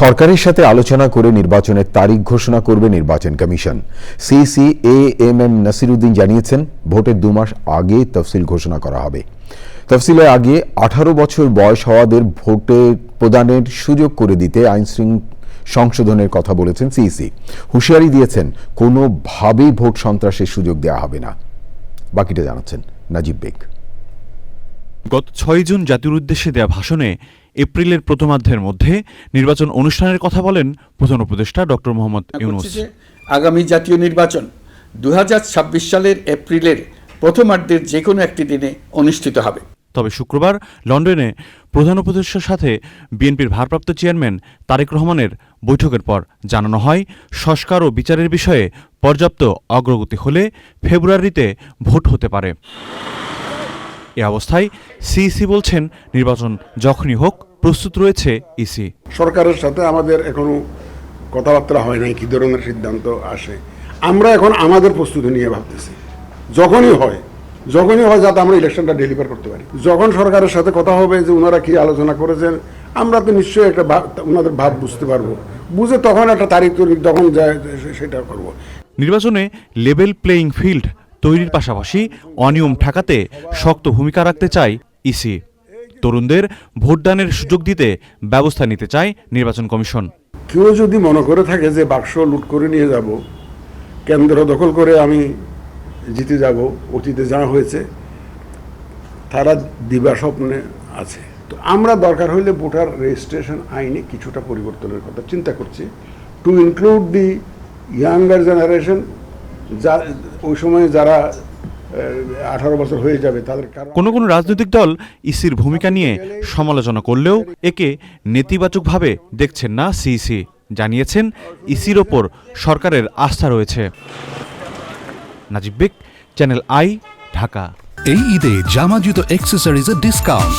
সরকারের সাথে আলোচনা করে নির্বাচনের তারিখ ঘোষণা করবে নির্বাচন commission. CEC A M M Nasiruddin জানিয়েছেন, ভোটের দু মাস আগে তফসিল ঘোষণা করা হবে। তফসিলের আগে আঠারো বছর বয়স হওয়াদের ভোটে প্রদানের সুযোগ করে দিতে আইন সংশোধনের কথা বলেছেন সিইসি। হুঁশিয়ারি দিয়েছেন, কোনোভাবেই ভোট সন্ত্রাসের সুযোগ দেওয়া হবে না। বাকিটা জানাচ্ছেন নাজিব বেগ। গত ছয় জুন জাতির উদ্দেশ্যে দেয়া ভাষণে এপ্রিলের প্রথমার্ধের মধ্যে নির্বাচন অনুষ্ঠানের কথা বলেন প্রধান উপদেষ্টা ডক্টর মোহাম্মদ ইউনুস। আগামী জাতীয় নির্বাচন দুহাজার ছাব্বিশ সালের এপ্রিলের প্রথমার্ধের যে কোনো একটি দিনে অনুষ্ঠিত হবে। তবে শুক্রবার লন্ডনে প্রধান উপদেষ্টার সাথে বিএনপির ভারপ্রাপ্ত চেয়ারম্যান তারেক রহমানের বৈঠকের পর জানানো হয় সংস্কার ও বিচারের বিষয়ে পর্যাপ্ত অগ্রগতি হলে ফেব্রুয়ারিতে ভোট হতে পারে। এ অবস্থায় সিইসি বলছেন নির্বাচন যখনই হোক প্রস্তুত রয়েছে ইসি। সরকারের সাথে আমাদের এখনও কথাবার্তা হয় নাই কি ধরনের সিদ্ধান্ত আসে। আমরা এখন আমাদের প্রস্তুতি নিয়ে ভাবতেছি। যখনই হয় যখনই হয় যাতে আমরা ইলেকশনটা ডেলিভার করতে পারি। যখন সরকারের সাথে কথা হবে যে ওনারা কি আলোচনা করেছেন আমরা তো নিশ্চয়ই একটা ভাব ওনাদের ভাব বুঝতে পারব। বুঝে তখন একটা তারিখ যখন যায় সেটা করব। নির্বাচনে লেভেল প্লেয়িং ফিল্ড তৈরির পাশাপাশি অনিয়ম ঠেকাতে শক্ত ভূমিকা রাখতে চায় ইসি। তরুণদের ভোটদানের সুযোগ দিতে ব্যবস্থা নিতে চায় নির্বাচন কমিশন। কেউ যদি মনে করে থাকে যে বাক্স লুট করে নিয়ে যাব, কেন্দ্র দখল করে আমি জিতে যাব, অতীতে যা হয়েছে, তারা দিবা স্বপ্নে আছে। তো আমরা দরকার হইলে ভোটার রেজিস্ট্রেশন আইনে কিছুটা পরিবর্তনের কথা চিন্তা করছি। To include the younger generation যা ওই সময়ে যারা আঠারো বছর হয়ে যাবে তাদের কোনো কোনো রাজনৈতিক দল ইসির ভূমিকা নিয়ে সমালোচনা করলেও একে নেতিবাচকভাবে দেখছেন না সিইসি। জানিয়েছেন ইসির ওপর সরকারের আস্থা রয়েছে। Najib Beg channel I Dhaka. এই ঈদে জামা জুতো অ্যাক্সেসরিজের ডিসকাউন্ট